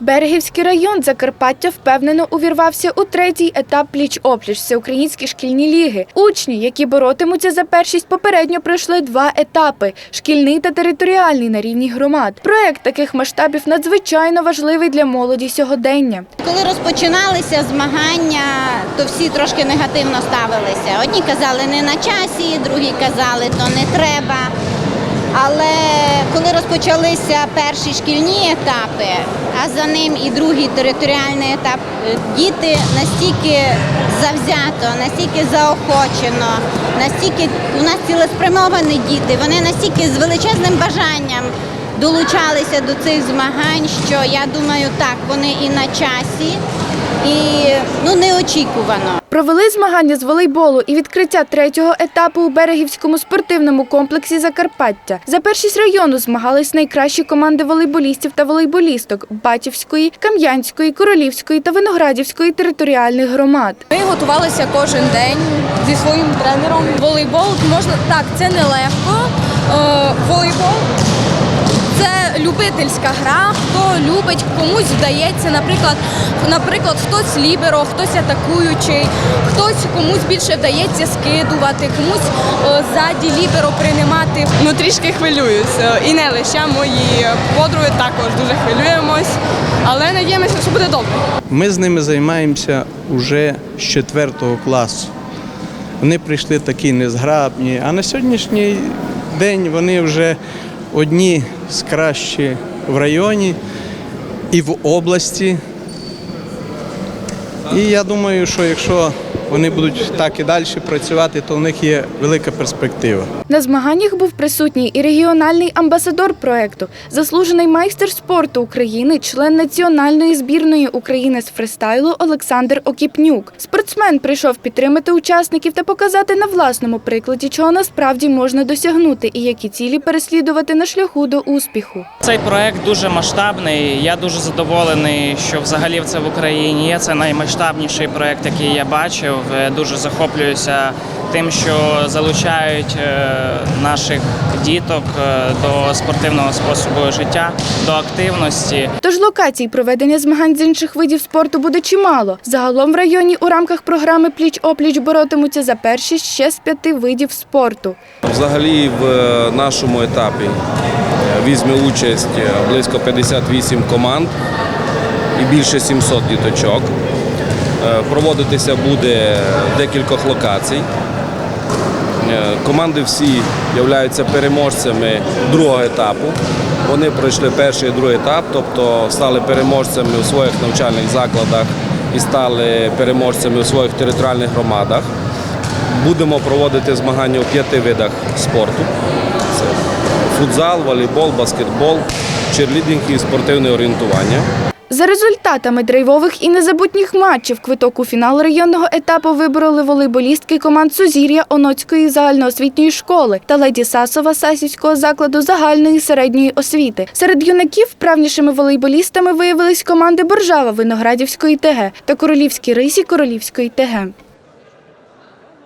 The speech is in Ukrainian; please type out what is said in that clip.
Берегівський район Закарпаття впевнено увірвався у третій етап пліч-опліч всеукраїнські шкільні ліги. Учні, які боротимуться за першість, попередньо пройшли два етапи шкільний та територіальний на рівні громад. Проект таких масштабів надзвичайно важливий для молоді сьогодення. Коли розпочиналися змагання, то всі трошки негативно ставилися. Одні казали не на часі, другі казали, то не треба. Але коли розпочалися перші шкільні етапи, а за ним і другий територіальний етап, е, діти настільки завзято, настільки заохочено, настільки у нас цілеспрямовані діти, вони настільки з величезним бажанням долучалися до цих змагань, що я думаю, так, вони і на часі, і ну неочікувано. Провели змагання з волейболу і відкриття третього етапу у берегівському спортивному комплексі Закарпаття. За першість району змагались найкращі команди волейболістів та волейболісток Батівської, Кам'янської, Королівської та Виноградівської територіальних громад. Ми готувалися кожен день зі своїм тренером. Волейбол можна так, це нелегко. Е, волейбол це любительська гра. Хто любить, комусь вдається. Наприклад, наприклад, хтось ліберо, хтось атакуючий, хтось комусь більше вдається скидувати, комусь е, ззаді ліберо приймати. Ну трішки хвилююся. І не лише мої подруги також дуже хвилюємось, але надіємося, що буде добре. Ми з ними займаємося вже з 4 класу. Вони прийшли такі незграбні, а на сьогоднішній день вони вже одні з кращих в районі і в області. І я думаю, що якщо вони будуть так і далі працювати, то в них є велика перспектива. На змаганнях був присутній і регіональний амбасадор проекту, заслужений майстер спорту України, член національної збірної України з фристайлу Олександр Окіпнюк. Спортсмен прийшов підтримати учасників та показати на власному прикладі, чого насправді можна досягнути і які цілі переслідувати на шляху до успіху. Цей проект дуже масштабний. Я дуже задоволений, що взагалі це в Україні є. Це наймасштабніший проект, який я бачив. Е, Дуже захоплююся тим, що залучають е, наших діток е, до спортивного способу життя, до активності. Тож локацій проведення змагань з інших видів спорту буде чимало. Загалом в районі у рамках програми Пліч-опліч боротимуться за першість ще з п'яти видів спорту. Взагалі в нашому етапі візьме участь близько 58 команд і більше 700 діточок. Е, Проводитися буде в декількох локацій. Е, Команди всі являються переможцями другого етапу. Вони пройшли перший і другий етап, тобто стали переможцями у своїх навчальних закладах і стали переможцями у своїх територіальних громадах. Будемо проводити змагання у п'яти видах спорту: це футзал, волейбол, баскетбол, черлідинг і спортивне орієнтування. За результатами драйвових і незабутніх матчів квиток у фінал районного етапу вибороли волейболістки команд Сузір'я Оноцької загальноосвітньої школи та Леді Сасова Сасівського закладу загальної середньої освіти. Серед юнаків вправнішими волейболістами виявились команди Боржава Виноградівської ТГ та Королівські Рисі Королівської ТГ.